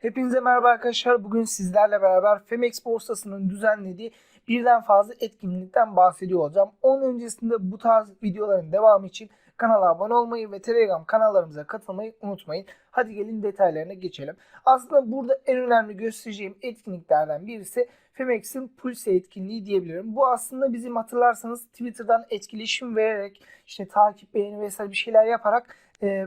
Hepinize merhaba arkadaşlar. Bugün sizlerle beraber Femex borsasının düzenlediği birden fazla etkinlikten bahsediyor olacağım. Onun öncesinde bu tarz videoların devamı için kanala abone olmayı ve Telegram kanallarımıza katılmayı unutmayın. Hadi gelin detaylarına geçelim. Aslında burada en önemli göstereceğim etkinliklerden birisi Femex'in Pulse etkinliği diyebilirim. Bu aslında bizim hatırlarsanız Twitter'dan etkileşim vererek işte takip beğeni vesaire bir şeyler yaparak e,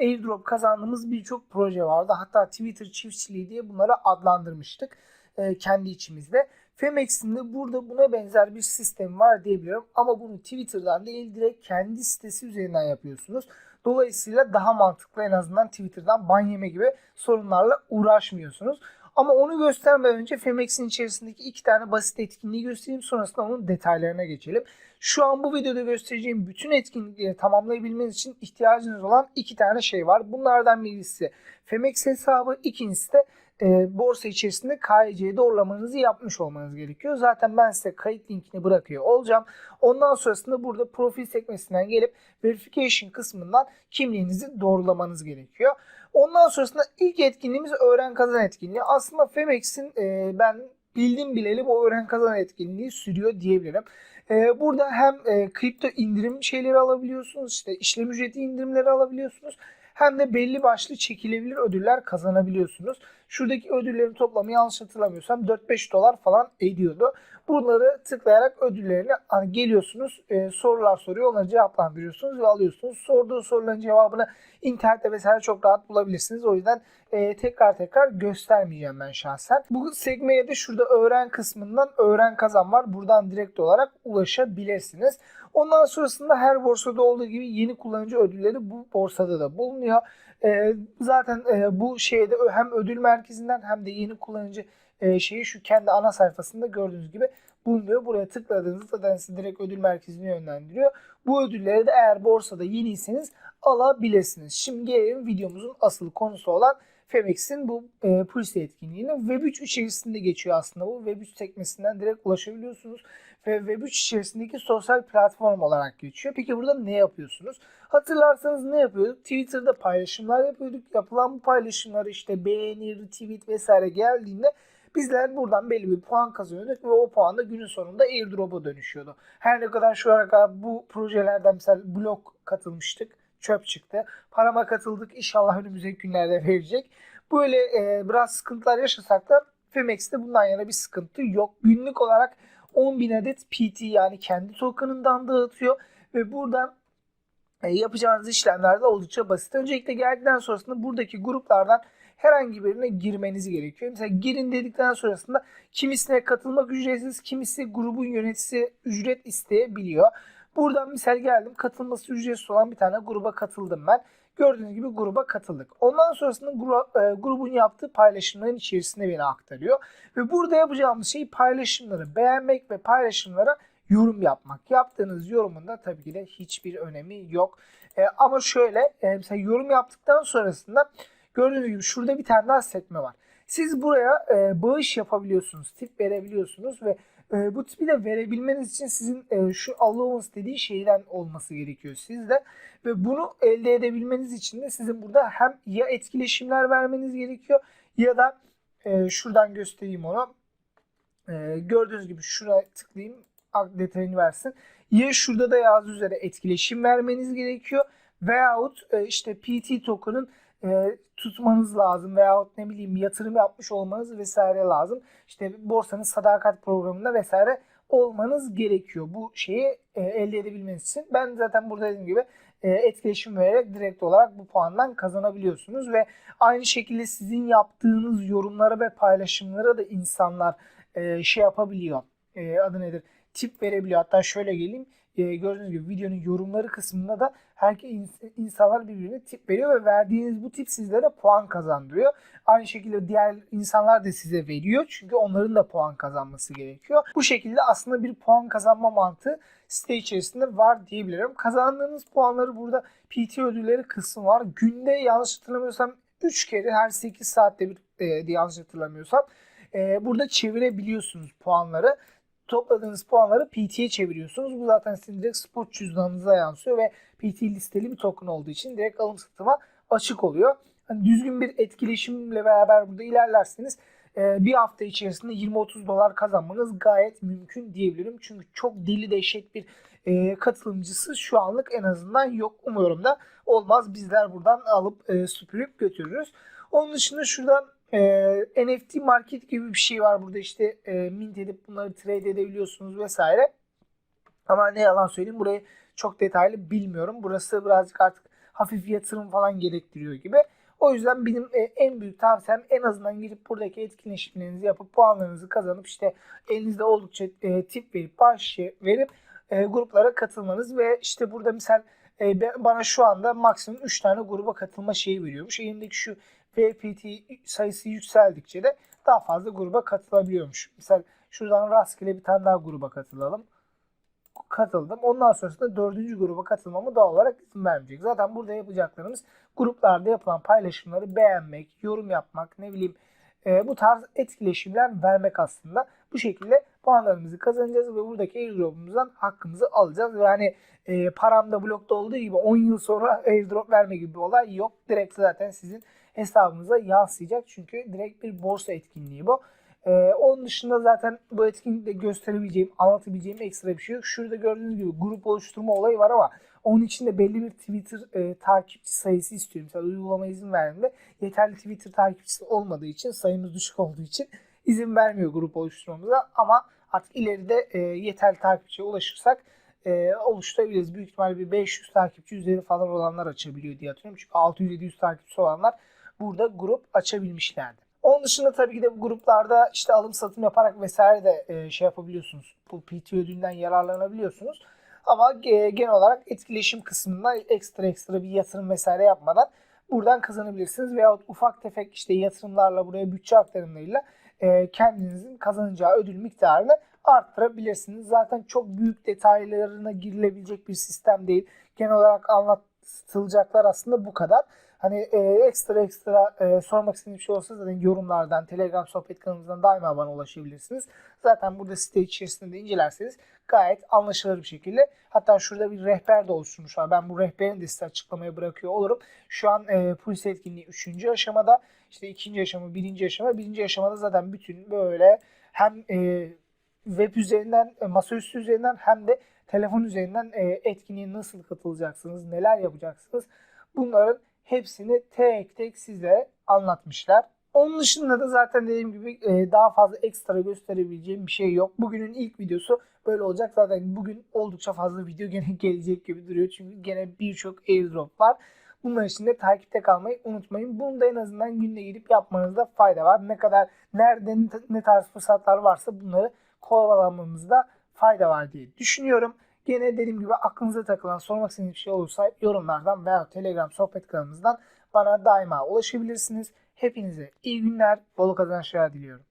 airdrop kazandığımız birçok proje vardı. Hatta Twitter çiftçiliği diye bunları adlandırmıştık e, kendi içimizde. Femex'in de burada buna benzer bir sistem var diyebiliyorum. Ama bunu Twitter'dan değil direkt kendi sitesi üzerinden yapıyorsunuz. Dolayısıyla daha mantıklı en azından Twitter'dan ban yeme gibi sorunlarla uğraşmıyorsunuz. Ama onu göstermeden önce Femex'in içerisindeki iki tane basit etkinliği göstereyim. Sonrasında onun detaylarına geçelim. Şu an bu videoda göstereceğim bütün etkinlikleri tamamlayabilmeniz için ihtiyacınız olan iki tane şey var. Bunlardan birisi Femex hesabı, ikincisi de e, borsa içerisinde KYC doğrulamanızı yapmış olmanız gerekiyor. Zaten ben size kayıt linkini bırakıyor olacağım. Ondan sonrasında burada profil sekmesinden gelip verification kısmından kimliğinizi doğrulamanız gerekiyor. Ondan sonrasında ilk etkinliğimiz öğren kazan etkinliği. Aslında Femex'in e, ben bildim bileli bu öğren kazan etkinliği sürüyor diyebilirim. E, burada hem e, kripto indirim şeyleri alabiliyorsunuz, işte işlem ücreti indirimleri alabiliyorsunuz. Hem de belli başlı çekilebilir ödüller kazanabiliyorsunuz. Şuradaki ödüllerin toplamı yanlış hatırlamıyorsam 4-5 dolar falan ediyordu. Bunları tıklayarak ödüllerini hani geliyorsunuz, e, sorular soruyor, onları cevaplandırıyorsunuz ve alıyorsunuz. Sorduğu soruların cevabını internette vesaire çok rahat bulabilirsiniz. O yüzden e, tekrar tekrar göstermeyeceğim ben şahsen. Bu sekmeye de şurada öğren kısmından öğren kazan var. Buradan direkt olarak ulaşabilirsiniz. Ondan sonrasında her borsada olduğu gibi yeni kullanıcı ödülleri bu borsada da bulunuyor. E, zaten e, bu şeyde hem ödül merkezinden hem de yeni kullanıcı e, şeyi şu kendi ana sayfasında gördüğünüz gibi bulunuyor. Buraya tıkladığınızda zaten sizi direkt ödül merkezine yönlendiriyor. Bu ödülleri de eğer borsada yeniyseniz alabilirsiniz. Şimdi gelelim videomuzun asıl konusu olan Femex'in bu e, Pulse etkinliğine Web3 içerisinde geçiyor aslında bu. Web3 sekmesinden direkt ulaşabiliyorsunuz. Ve Web3 içerisindeki sosyal platform olarak geçiyor. Peki burada ne yapıyorsunuz? Hatırlarsanız ne yapıyorduk? Twitter'da paylaşımlar yapıyorduk. Yapılan bu paylaşımları işte beğeni, retweet vesaire geldiğinde bizler buradan belli bir puan kazanıyorduk ve o puan da günün sonunda airdrop'a dönüşüyordu. Her ne kadar şu ana bu projelerden mesela blok katılmıştık çöp çıktı. Parama katıldık. İnşallah önümüzdeki günlerde verecek. Böyle e, biraz sıkıntılar yaşasak da Femex'te bundan yana bir sıkıntı yok. Günlük olarak 10.000 adet PT yani kendi token'ından dağıtıyor ve buradan e, yapacağınız işlemler de oldukça basit. Öncelikle geldikten sonrasında buradaki gruplardan herhangi birine girmeniz gerekiyor. Mesela girin dedikten sonrasında kimisine katılmak ücretsiz, kimisi grubun yöneticisi ücret isteyebiliyor. Buradan misal geldim katılması ücretsiz olan bir tane gruba katıldım ben. Gördüğünüz gibi gruba katıldık. Ondan sonrasında e, grubun yaptığı paylaşımların içerisinde beni aktarıyor. Ve burada yapacağımız şey paylaşımları beğenmek ve paylaşımlara yorum yapmak. Yaptığınız yorumun da tabii ki de hiçbir önemi yok. E, ama şöyle e, mesela yorum yaptıktan sonrasında gördüğünüz gibi şurada bir tane daha sekme var. Siz buraya e, bağış yapabiliyorsunuz, tip verebiliyorsunuz ve e, bu tipi de verebilmeniz için sizin e, şu allowance dediği şeyden olması gerekiyor sizde. Ve bunu elde edebilmeniz için de sizin burada hem ya etkileşimler vermeniz gerekiyor ya da e, şuradan göstereyim onu. E, gördüğünüz gibi şuraya tıklayayım detayını versin. Ya şurada da yazdığı üzere etkileşim vermeniz gerekiyor veyahut e, işte PT token'ın e, tutmanız lazım veyahut ne bileyim yatırım yapmış olmanız vesaire lazım. İşte borsanın sadakat programında vesaire olmanız gerekiyor bu şeyi e, elde edebilmeniz için. Ben zaten burada dediğim gibi e, etkileşim vererek direkt olarak bu puandan kazanabiliyorsunuz ve aynı şekilde sizin yaptığınız yorumlara ve paylaşımlara da insanlar e, şey yapabiliyor. E, adı nedir? Tip verebiliyor. Hatta şöyle geleyim e, gördüğünüz gibi videonun yorumları kısmında da herkes insanlar birbirine tip veriyor ve verdiğiniz bu tip sizlere puan kazandırıyor. Aynı şekilde diğer insanlar da size veriyor çünkü onların da puan kazanması gerekiyor. Bu şekilde aslında bir puan kazanma mantığı site içerisinde var diyebilirim. Kazandığınız puanları burada PT ödülleri kısmı var. Günde yanlış hatırlamıyorsam 3 kere her 8 saatte bir e, yanlış hatırlamıyorsam e, burada çevirebiliyorsunuz puanları topladığınız puanları PT'ye çeviriyorsunuz. Bu zaten sizin direkt spot cüzdanınıza yansıyor ve PT listeli bir token olduğu için direkt alım satıma açık oluyor. hani düzgün bir etkileşimle beraber burada ilerlerseniz e, bir hafta içerisinde 20-30 dolar kazanmanız gayet mümkün diyebilirim. Çünkü çok deli dehşet bir e, katılımcısı şu anlık en azından yok. Umuyorum da olmaz. Bizler buradan alıp e, süpürüp götürürüz. Onun dışında şuradan e, NFT market gibi bir şey var burada işte e, mint edip bunları trade edebiliyorsunuz vesaire. Ama ne yalan söyleyeyim burayı çok detaylı bilmiyorum. Burası birazcık artık hafif yatırım falan gerektiriyor gibi. O yüzden benim e, en büyük tavsiyem en azından girip buradaki etkileşimlerinizi yapıp puanlarınızı kazanıp işte elinizde oldukça e, tip verip bağış verip e, gruplara katılmanız ve işte burada misal e, bana şu anda maksimum 3 tane gruba katılma şeyi veriyormuş. Elimdeki şu VPT sayısı yükseldikçe de daha fazla gruba katılabiliyormuş. Misal şuradan rastgele bir tane daha gruba katılalım. Katıldım. Ondan sonrasında dördüncü gruba katılmamı doğal olarak izin vermeyecek. Zaten burada yapacaklarımız gruplarda yapılan paylaşımları beğenmek, yorum yapmak, ne bileyim e, bu tarz etkileşimler vermek aslında. Bu şekilde puanlarımızı kazanacağız ve buradaki airdrop'umuzdan hakkımızı alacağız. Ve hani e, paramda blokta olduğu gibi 10 yıl sonra airdrop verme gibi bir olay yok. Direkt zaten sizin hesabınıza yansıyacak. Çünkü direkt bir borsa etkinliği bu. Ee, onun dışında zaten bu etkinlikte gösterebileceğim, anlatabileceğim ekstra bir şey yok. Şurada gördüğünüz gibi grup oluşturma olayı var ama onun için de belli bir Twitter e, takipçi sayısı istiyorum. Mesela uygulama izin verdiğinde yeterli Twitter takipçisi olmadığı için sayımız düşük olduğu için izin vermiyor grup oluşturmamıza ama artık ileride e, yeterli takipçiye ulaşırsak e, oluşturabiliriz. Büyük ihtimalle bir 500 takipçi üzeri falan olanlar açabiliyor diye hatırlıyorum. Çünkü 600-700 takipçisi olanlar burada grup açabilmişlerdi. Onun dışında tabii ki de bu gruplarda işte alım satım yaparak vesaire de e, şey yapabiliyorsunuz. Bu PT ödülünden yararlanabiliyorsunuz. Ama e, genel olarak etkileşim kısmında ekstra ekstra bir yatırım vesaire yapmadan buradan kazanabilirsiniz. Veyahut ufak tefek işte yatırımlarla buraya bütçe aktarımlarıyla e, kendinizin kazanacağı ödül miktarını arttırabilirsiniz. Zaten çok büyük detaylarına girilebilecek bir sistem değil. Genel olarak anlatılacaklar aslında bu kadar. Hani e, ekstra ekstra e, sormak istediğiniz bir şey olsa zaten yorumlardan, Telegram sohbet kanalımızdan daima bana ulaşabilirsiniz. Zaten burada site içerisinde de incelerseniz gayet anlaşılır bir şekilde. Hatta şurada bir rehber de oluşturmuşlar. Ben bu rehberini de size açıklamaya bırakıyor olurum. Şu an e, polis etkinliği 3. aşamada. İşte ikinci aşama, birinci aşama. Birinci aşamada zaten bütün böyle hem e, web üzerinden, e, masaüstü üzerinden hem de telefon üzerinden e, etkinliğe nasıl katılacaksınız, neler yapacaksınız bunların hepsini tek tek size anlatmışlar. Onun dışında da zaten dediğim gibi e, daha fazla ekstra gösterebileceğim bir şey yok. Bugünün ilk videosu böyle olacak. Zaten bugün oldukça fazla video gene gelecek gibi duruyor. Çünkü gene birçok airdrop var. Bunlar için de takipte kalmayı unutmayın. Bunu da en azından günde gidip yapmanızda fayda var. Ne kadar nerede ne tarz fırsatlar varsa bunları kovalamamızda fayda var diye düşünüyorum. Gene dediğim gibi aklınıza takılan sormak istediğiniz bir şey olursa yorumlardan veya Telegram sohbet kanalımızdan bana daima ulaşabilirsiniz. Hepinize iyi günler, bol kazançlar diliyorum.